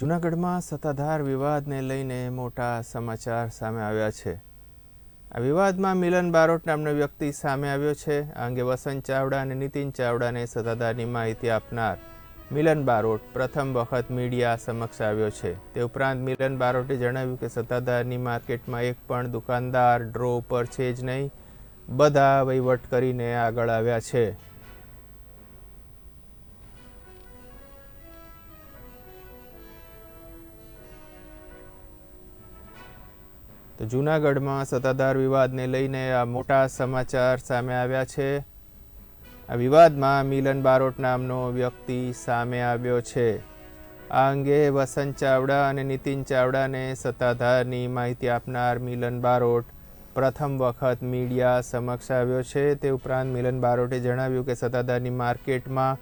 જૂનાગઢમાં સત્તાધાર વિવાદને લઈને મોટા સમાચાર સામે આવ્યા છે. આ વિવાદમાં મિલન બારોટ નામનો વ્યક્તિ સામે આવ્યો છે. આ અંગે વસંત ચાવડા અને નીતિન ચાવડાને સત્તાધારની માહિતી આપનાર મિલન બારોટ પ્રથમ વખત મીડિયા સમક્ષ આવ્યો છે. તે ઉપરાંત મિલન બારોટે જણાવ્યું કે સત્તાધારની માર્કેટમાં એક પણ દુકાનદાર ડ્રો ઉપર છે જ નહીં, બધા વહીવટ કરીને આગળ આવ્યા છે. તો જૂનાગઢમાં સત્તાધાર વિવાદને લઈને આ મોટા સમાચાર સામે આવ્યા છે. આ વિવાદમાં મિલન બારોટ નામનો વ્યક્તિ સામે આવ્યો છે. આ અંગે વસંત ચાવડા અને નીતિન ચાવડાને સત્તાધારની માહિતી આપનાર મિલન બારોટ પ્રથમ વખત મીડિયા સમક્ષ આવ્યો છે. તે ઉપરાંત મિલન બારોટે જણાવ્યું કે સત્તાધારની માર્કેટમાં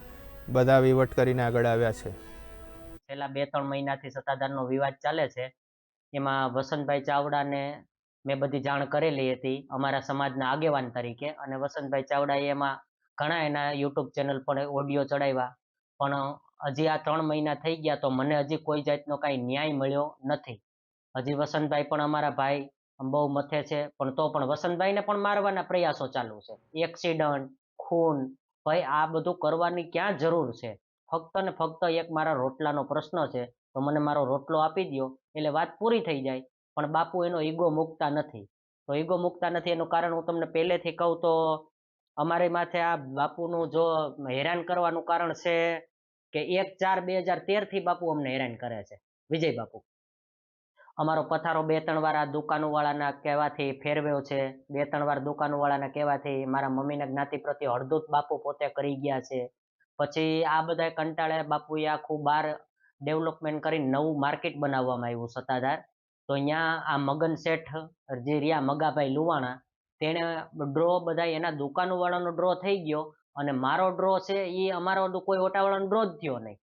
બધા વહીવટ કરીને આગળ આવ્યા છે. છેલ્લા બે ત્રણ મહિનાથી સત્તાધારનો વિવાદ ચાલે છે. એમાં વસંતભાઈ ચાવડાને મેં બધી જાણ કરેલી હતી અમારા સમાજના આગેવાન તરીકે અને વસંતભાઈ ચાવડાએ એમાં ઘણા એના યુટ્યુબ ચેનલ પર ઓડિયો ચડાવ્યા. પણ હજી આ ત્રણ મહિના થઈ ગયા તો મને હજી કોઈ જાતનો કાંઈ ન્યાય મળ્યો નથી. હજી વસંતભાઈ પણ અમારા ભાઈ બહુ મથે છે, પણ તો પણ વસંતભાઈને પણ મારવાના પ્રયાસો ચાલુ છે. એક્સિડન્ટ, ખૂન ભાઈ આ બધું કરવાની ક્યાં જરૂર છે? ફક્ત ને ફક્ત એક મારા રોટલાનો પ્રશ્ન છે. તો મને મારો રોટલો આપી દ્યો, એટલે વાત પૂરી થઈ જાય. પણ બાપુ એનો ઈગો મૂકતા નથી. તો ઈગો મૂકતા નથી એનું કારણ હું તમને પહેલેથી કહું તો, અમારી માથે આ બાપુનું જો હેરાન કરવાનું કારણ છે કે એક ચાર બે હજાર તેરથી બાપુ અમને હેરાન કરે છે. વિજય બાપુ. અમારો પથારો બે ત્રણ વાર આ દુકાનોવાળાના કહેવાથી ફેરવ્યો છે. બે ત્રણ વાર દુકાનોવાળાના કહેવાથી મારા મમ્મીના જ્ઞાતિ પ્રત્યે હળદૂત બાપુ પોતે કરી ગયા છે. પછી આ બધા કંટાળે બાપુએ આખું બાર ડેવલપમેન્ટ કરીને નવું માર્કેટ બનાવવામાં આવ્યું સત્તાધાર. તો અહીંયા આ મગન શેઠ, જે રહ્યા મગાભાઈ લુવાણા, તેણે ડ્રો બધા એના દુકાનોવાળાનો ડ્રો થઈ ગયો અને મારો ડ્રો છે એ અમારો કોઈ ઓટાવાળાનો ડ્રો જ થયો નહીં.